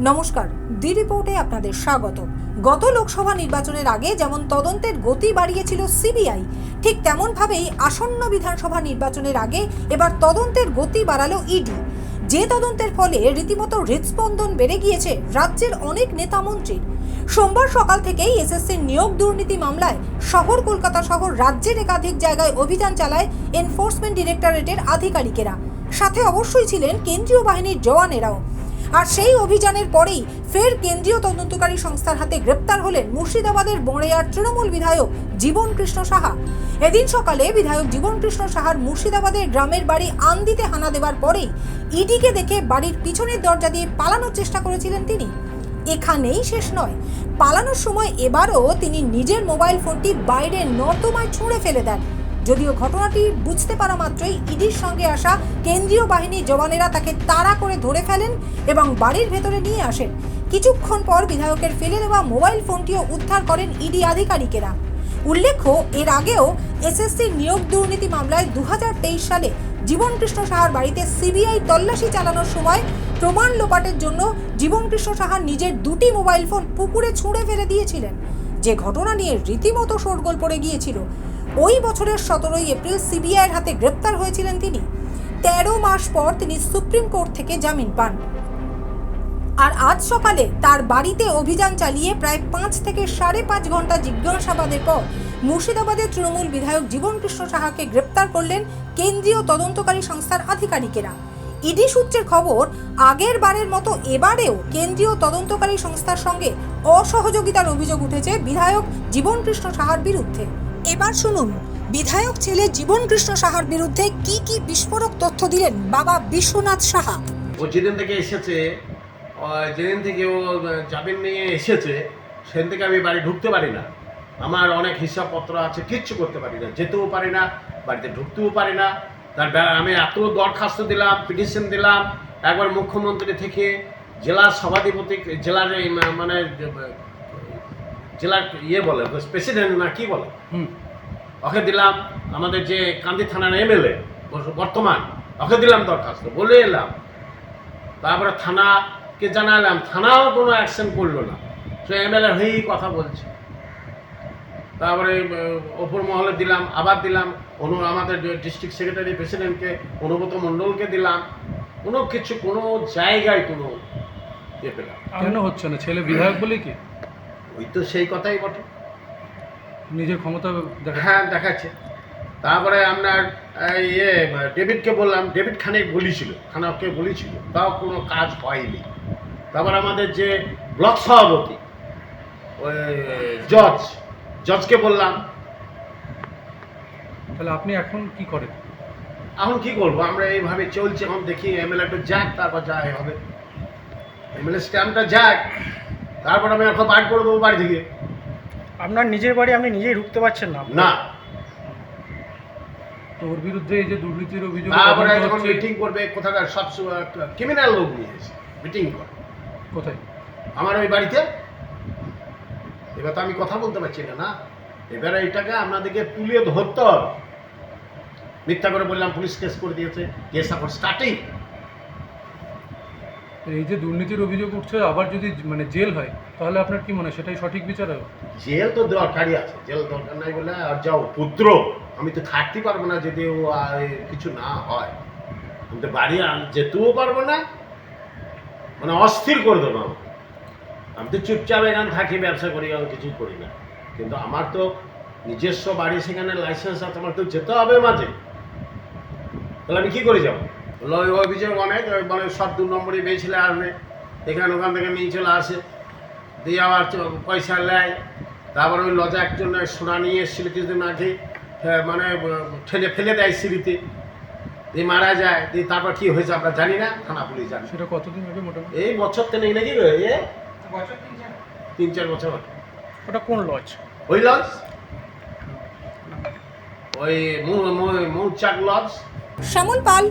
নমস্কার দি রিপোর্টে আপনাদের স্বাগত গত লোকসভা নির্বাচনের আগে যেমন তদন্তের গতি বাড়িয়েছিল সিবিআই, ঠিক তেমনভাবেই আসন্ন বিধানসভা নির্বাচনের আগে এবার তদন্তের গতি বাড়ালো ইডি। যে তদন্তের ফলে রীতিমতো হৃদস্পন্দন বেড়ে গিয়েছে রাজ্যের অনেক নেতা মন্ত্রীর। সোমবার সকাল থেকেই এসএসসির নিয়োগ দুর্নীতি মামলায় শহর কলকাতা সহ রাজ্যের একাধিক জায়গায় অভিযান চালায় এনফোর্সমেন্ট ডিরেক্টরেটের আধিকারিকেরা। সাথে অবশ্যই ছিলেন কেন্দ্রীয় বাহিনীর জওয়ানেরাও। আর সেই অভিযানের পরেই ফের কেন্দ্রীয় তদন্তকারী সংস্থার হাতে গ্রেপ্তার হলেন মুর্শিদাবাদের বড়েয়ার তৃণমূল বিধায়ক জীবন কৃষ্ণ সাহা। এদিন সকালে বিধায়ক জীবন কৃষ্ণ সাহার মুর্শিদাবাদের গ্রামের বাড়ি আন্দিতে হানা দেওয়ার পরেই ইডিকে দেখে বাড়ির পিছনের দরজা দিয়ে পালানোর চেষ্টা করেছিলেন তিনি। এখানেই শেষ নয়, পালানোর সময় এবারও তিনি নিজের মোবাইল ফোনটি বাইরে নর্দমায় ছুঁড়ে ফেলে দেন। যদিও ঘটনাটি বুঝতে পারা মাত্রই ইডির সঙ্গে আসা কেন্দ্রীয় বাহিনীর জওয়ানেরা তাকে তাড়া করে ধরে ফেলেন এবং বাড়ির ভেতরে নিয়ে আসেন। কিছুক্ষণ পর বিধায়কের ফেলে দেওয়া মোবাইল ফোনটিও উদ্ধার করেন ইডি আধিকারিকেরা। উল্লেখ্য, এর আগেও এসএসসির নিয়োগ দুর্নীতি মামলায় দু হাজার তেইশ সালে জীবনকৃষ্ণ সাহার বাড়িতে সিবিআই তল্লাশি চালানোর সময় প্রমাণ লোপাটের জন্য জীবনকৃষ্ণ সাহার নিজের দুটি মোবাইল ফোন পুকুরে ছুঁড়ে ফেলে দিয়েছিলেন। যে ঘটনা নিয়ে রীতিমতো শোরগোল পড়ে গিয়েছিল। ওই বছরের সতেরোই এপ্রিল সিবিআইয়ের হাতে গ্রেপ্তার হয়েছিলেন তিনি। তেরো মাস পর তিনি সুপ্রিম কোর্ট থেকে জামিন পান। আর আজ সকালে তার বাড়িতে অভিযান চালিয়ে প্রায় পাঁচ থেকে সাড়ে পাঁচ ঘণ্টা জিজ্ঞাসাবাদের পর মুর্শিদাবাদের তৃণমূল বিধায়ক জীবনকৃষ্ণ সাহাকে গ্রেপ্তার করলেন কেন্দ্রীয় তদন্তকারী সংস্থার আধিকারিকেরা। ইডি সূত্রের খবর, আগের বারের মতো এবারেও কেন্দ্রীয় তদন্তকারী সংস্থার সঙ্গে অসহযোগিতার অভিযোগ উঠেছে বিধায়ক জীবনকৃষ্ণ সাহার বিরুদ্ধে। এবার শুনুন, বিধায়ক ছেলে জীবন কৃষ্ণ সাহার বিরুদ্ধে কি কি বিস্ফোরক তথ্য দিলেন বাবা বিশ্বনাথ সাহা? ও যেদিন থেকে এসেছে যেদিন থেকে ও জামিন নিয়ে এসেছে, সেদিন থেকে আমি বাড়ি ঢুকতে পারি না। আমার অনেক হিসাবপত্র আছে, কিচ্ছু করতে পারি না, যেতেও পারি না, বাড়িতে ঢুকতেও পারি না। তার আমি এত দরখাস্ত দিলাম, পিটিশন দিলাম, একবার মুখ্যমন্ত্রী থেকে জেলার সভাধিপতি, জেলার মানে জেলার ইয়ে বলে প্রেসিডেন্ট না কি বলে? ওকে দিলাম আমাদের যে কান্দি থানার এমএলএ বর্তমান ওকে দিলাম দরখাস্ত বলে এলাম। তারপরে থানাকে জানালাম থানাও কোনো অ্যাকশন করল না। সে এমএলএ হয়েই কথা বলছে। তারপরে ওপর মহলে দিলাম আবার দিলাম অনু আমাদের ডিস্ট্রিক্ট সেক্রেটারি প্রেসিডেন্টকে অনুব্রত মণ্ডলকে দিলাম। কোনো কিছু কোনো জায়গায় কোনো ইয়ে পেলাম। কেন হচ্ছে না? ছেলে বিধায়ক বলে কি? ওই তো সেই কথাই বটে। নিজের ক্ষমতা দেখা হ্যাঁ দেখাচ্ছে। তারপরে আপনার ইয়ে ডেভিডকে বললাম ডেভিড খানে বলেছিল খানাকে বলেছিল তাও কোনো কাজ হয়নি। তারপর আমাদের যে ব্লক সভাপতি জজ জজকে বললাম। তাহলে আপনি এখন কি করেন? এখন কি করব? আমরা এইভাবে চলছি এখন দেখি এমএলএটা যাক তারপর যা হবে। এমএলএ স্ট্যাম্পটা যাক। তারপর আমি এখন বার করে দেবো বাড়ি থেকে। আপনার নিজের বাড়ি আপনি নিজেই ঢুকতে পারছেন না। না। তো ওর বিরুদ্ধে এই যে দুর্নীতির অভিযোগ তারপরে যখন মিটিং করবে কোথাকার সব ক্রিমিনাল লোক নিয়ে এসে মিটিং করে। কোথায়? আমার ওই বাড়িতে। এবার তো আমি কথা বলতে পারছি না না? এবারে এইটাকে আপনাদেরকে তুলে ধরতে হবে। মিথ্যা করে বললাম পুলিশ কেস করে দিয়েছে। কেস এখন স্টার্টিং এই যে দুর্নীতির অভিযোগ উঠছে, আবার যদি মানে জেল হয়, তাহলে আপনার কি মনে হয় সেটাই সঠিক বিচার হবে? জেল তো দরকারই আছে, জেল দরকার নাই বলে আর যাও, পুত্র, আমি তো থাকতে পারব না যদি ও কিছু না হয়। আমি তো বাড়ি যেতেও পারব না মানে অস্থির করে দেবো আমাকে। আমি তো চুপচাপ এখানে থাকি, ব্যবসা করি আমি কিছুই করি না। কিন্তু আমার তো নিজস্ব বাড়ি, সেখানে লাইসেন্স আছে, আমার তো যেতে হবে মাঝে। তাহলে আমি কী করে যাব? অভিযোগ অনেক ওই মানে সব দু নম্বরই পেয়েছিলে আসবে এখানে ওখান থেকে নিয়ে চলে আসে। দিয়ে আবার চ- পয়সা নেয়। তারপর ওই লজা একজন সোনা নিয়ে এসেছিল কিছুদিন আগে। হ্যাঁ, মানে ঠেলে ফেলে দেয় সিঁড়িতে। দিয়ে মারা যায়। দিয়ে তারপর কী হয়েছে আমরা জানি না থানা পুলিশ জানি। সেটা কতদিন আগে মোটামুটি? এই বছর তো নেই নাকি রে, এ? তিন চার। বছর ওটা কোন লজ? ওই লজ? ওই মৌচাক লজ। শ্যামল পাল